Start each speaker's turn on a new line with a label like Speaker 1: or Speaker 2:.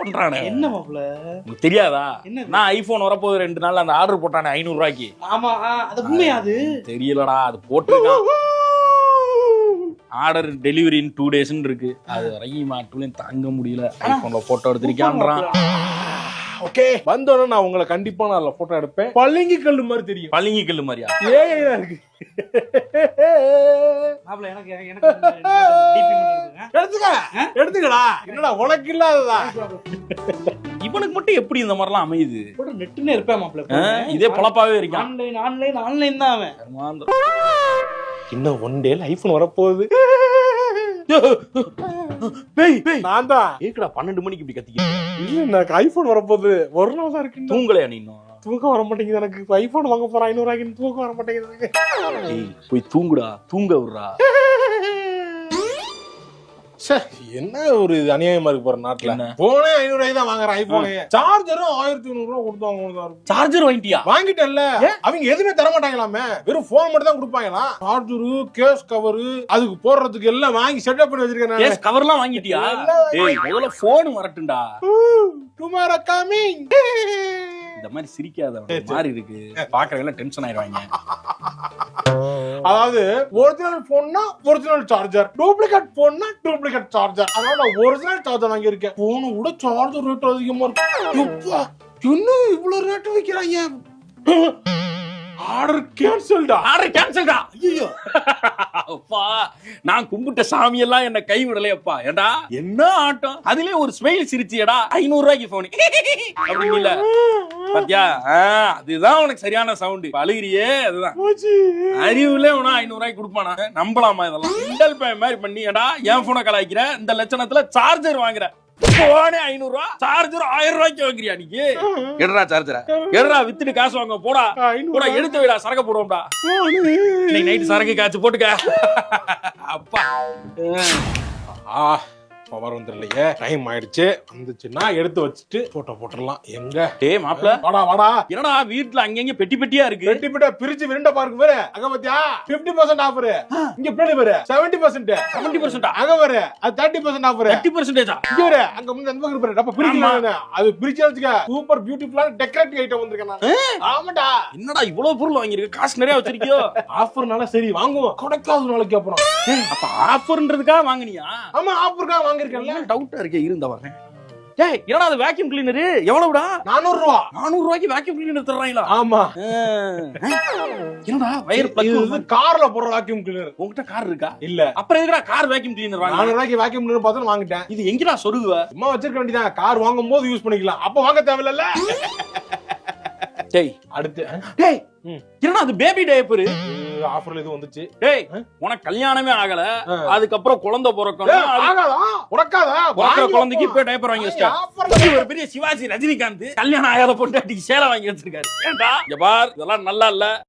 Speaker 1: பண்றானே?
Speaker 2: என்ன
Speaker 1: தெரியாதா? நான் ஐபோன் வரப்போகுது ரெண்டு நாள் அந்த ஆர்டர் போட்டானே ஐநூறு ரூபாய்க்கு
Speaker 2: ஆமா ஆ, அது உண்மையா அது?
Speaker 1: தெரியலடா அது போட்டிருக்கான். ஆர்டர் டெலிவரி இன் டூ டேஸ்ன்னு இருக்கு. அது வரையும் மாட்டுலையும் தாங்க முடியல. ஐபோன்ல போட்டோ எடுத்திருக்கான்றான்.
Speaker 3: ஓகே. வந்தோடனே நான் உங்களை கண்டிப்பா நான் அதுல போட்டோ எடுப்பேன். பளிங்கு கல்லு மாதிரி தெரியும்.
Speaker 1: பளிங்கி கல்லு மாதிரியா?
Speaker 3: ஏஐ இருக்கு. எடுத்துக்கடா. என்னடா உனக்கு இல்லாததா?
Speaker 1: இவனுக்கு மட்டும் எப்படி இந்த மாதிரிலாம் அமையுது?
Speaker 2: நெட்டுன்னு இருப்பேன் மாப்பிள்ள
Speaker 1: இதே பொழப்பாவே இருக்கான்.
Speaker 2: ஆன்லைன் ஆன்லைன் ஆன்லைன் தான் அவன்.
Speaker 3: இன்னும் ஒன் டேல ஐபோன் வரப்போகுது.
Speaker 1: பேய் பேய்.
Speaker 3: நான் தான்
Speaker 1: ஏக்கடா பன்னெண்டு மணிக்கு இப்படி கத்திக்க
Speaker 3: இல்ல எனக்கு ஐபோன் வரப்போகுது. ஒரு நாள் தான் இருக்கு
Speaker 1: தூங்கலையா நீ
Speaker 3: தூக்கம் வர மாட்டேங்குது எனக்கு. ஐபோன் வாங்க போறேன் ஐநூறு ரூபாய்க்கு தூக்கம் வர மாட்டேங்குது
Speaker 1: போய் தூங்குடா. தூங்க விடுறா.
Speaker 3: ச்சே, என்ன ஒரு அநியாயமா இருக்கு போற நாட்டுல? போனே ஐநூறு ரூபாய்க்கு தான் வாங்குறேன் ஐபோனே சார்ஜரும் ஆயிரத்தி ஐநூறு ரூபா கொடுத்து வாங்க
Speaker 1: சார்ஜர் வாங்கிட்டியா?
Speaker 3: வாங்கிட்டேன்ல. அவங்க எதுவுமே தர மாட்டாங்களாமே. வெறும் போன் மட்டும் தான் கொடுப்பாங்களா? சார்ஜரு கேஸ் கவரு அதுக்கு போடுறதுக்கு எல்லாம் வாங்கி செட்டப் பண்ணி வச்சிருக்கேன்.
Speaker 1: கேஸ் கவர்லாம் வாங்கிட்டியா? முதல்ல போன் வரட்டும்டா.
Speaker 3: டுமாரோ கமிங்
Speaker 1: இந்த மாதிரி சிரிக்காத மாதிரி இருக்கு. பாக்குறவங்க எல்லாம் டென்ஷன் ஆயிடுவாங்க.
Speaker 3: அதாவது ஒரிஜினல் போன்னா ஒரிஜினல் சார்ஜர் டூப்ளிகேட் போன்னா டூப்ளிகேட் சார்ஜர் அதனால நான் ஒரிஜினல் சார்ஜர் வாங்கி இருக்கேன் போன விட சார்ஜர் ரேட் அதிகமா இருக்கு. இன்னும் இவ்வளவு ரேட் வைக்கிறாங்க? ஆர்டர் கேன்சல்டா
Speaker 1: ஆர்டர் கேன்சல்டா நான் கும்பிட்ட சாமி எல்லாம் என்ன கை விடலையப்பா ஏண்டா? என்ன ஆட்டம்? அதுலயே ஒரு ஸ்மைல் சிரிச்சியடா. ஐநூறு ரூபாய்க்கு போன் அப்படிங்கல பாத்தியா? அதுதான் உனக்கு சரியான சவுண்ட் அழுகிறியே அதுதான். அறிவுல உனா ஐநூறு ரூபாய்க்கு கொடுப்பானா? நம்பலாமா இதெல்லாம்? மாதிரி பண்ணி ஏடா என் போனை கலாய்க்கிற? இந்த லட்சணத்துல சார்ஜர் வாங்குற. போனே ஐநூறு ரூபா சார்ஜர் ஆயிரம் ரூபாய்க்கு வாங்குறியா நீ? எடுறா சார்ஜரை எடுறா வித்துட்டு காசு வாங்க போடா. போடா எடுத்து வைடா சரக்கு போடுவோம்டா. இன்னைக்கு நைட்டு சரக்கு காய்ச்சி போட்டுக்க. அப்பா.
Speaker 3: ஆ. பவர் வந்துடலையே. டைம் ஆயிடுச்சு. வந்துச்சுன்னா எடுத்து வச்சுட்டு போட்டோ போட்டுடலாம். எங்க?
Speaker 1: டேய் மாப்ள
Speaker 3: வாடா வாடா.
Speaker 1: என்னடா வீட்ல அங்கங்க பெட்டி பெட்டியா இருக்கு?
Speaker 3: பிட்ட பிரிச்சு விருண்ட பாருங்க பாரு அங்க பாத்தியா? 50% பர்சன்ட் ஆஃபர் இங்க பின்னாடி பாரு 70% பர்சன்ட்
Speaker 1: செவன்டி பர்சன்டா
Speaker 3: அங்க பாரு அது தேர்ட்டி பர்சன்ட் ஆஃபர்
Speaker 1: தேர்ட்டி பர்சன்டேஜா
Speaker 3: இங்க பாரு அங்க முன்ன அந்த பக்கம் பாரு. நம்ம பிரிக்கலாம் அது பிரிச்சு வச்சுக்க. சூப்பர் பியூட்டிஃபுல்லான டெக்கரேட்டிவ் ஐட்டம் வந்திருக்கேன் ஆமாடா.
Speaker 1: என்னடா இவ்வளவு பொருள் வாங்கியிருக்க? காசு நிறைய வச்சிருக்கியோ?
Speaker 3: ஆஃபர்னால சரி வாங்குவோம். கிடைக்காத நாளைக்கு அப்புறம்
Speaker 1: அப்ப ஆஃபர்ன்றதுக்காக வாங்குனியா?
Speaker 3: ஆமா ஆஃபருக்காக வாங்கிருக்கேன்ல
Speaker 1: டவுட்டா இருக்கே இருந்த வரேன். டேய் என்னடா அது வேக்யூம் கிளீனர் எவ்வளவுடா?
Speaker 3: நானூறு ரூபா
Speaker 1: நானூறு ரூபாய்க்கு வேக்யூம் கிளீனர் தர்றாங்களா
Speaker 3: ஆமா
Speaker 1: என்னடா வயர் பிளக்
Speaker 3: வந்து கார்ல போடுற வாக்யூம் கிளீனர்
Speaker 1: உங்ககிட்ட கார் இருக்கா?
Speaker 3: இல்ல.
Speaker 1: அப்புறம் எதுக்குடா கார் வேக்யூம் கிளீனர் வாங்க
Speaker 3: நானூறு ரூபாய்க்கு வாக்யூம் கிளீனர் பார்த்து வாங்கிட்டேன்.
Speaker 1: இது எங்கடா சொருகுவ?
Speaker 3: சும்மா வச்சிருக்க வேண்டியதான் கார் வாங்கும் போது யூஸ் பண்ணிக்கலாம். அப்ப வாங்க தேவையில்ல
Speaker 1: டேய்.
Speaker 3: அடுத்து
Speaker 1: டேய். என்னடா அது பேபி டயப்பர்
Speaker 3: ஆஃபர்ல இது வந்துச்சு.
Speaker 1: டேய் உனக்கு கல்யாணமே ஆகல. அதுக்கப்புறம் குழந்தை பிறக்கணும்.
Speaker 3: ஆகாதா? உனக்காதா
Speaker 1: பிறக்கிற குழந்தைக்கு. இப்ப டைப்பர் வாங்கி வச்சிட்டா ஒரு பெரிய சிவாஜி ரஜினிகாந்த். கல்யாணம் ஆகாத பொண்டாட்டிக்கு சேலை வாங்கி வச்சிருக்காரு. ஏன்டா இதெல்லாம் நல்லா இல்ல.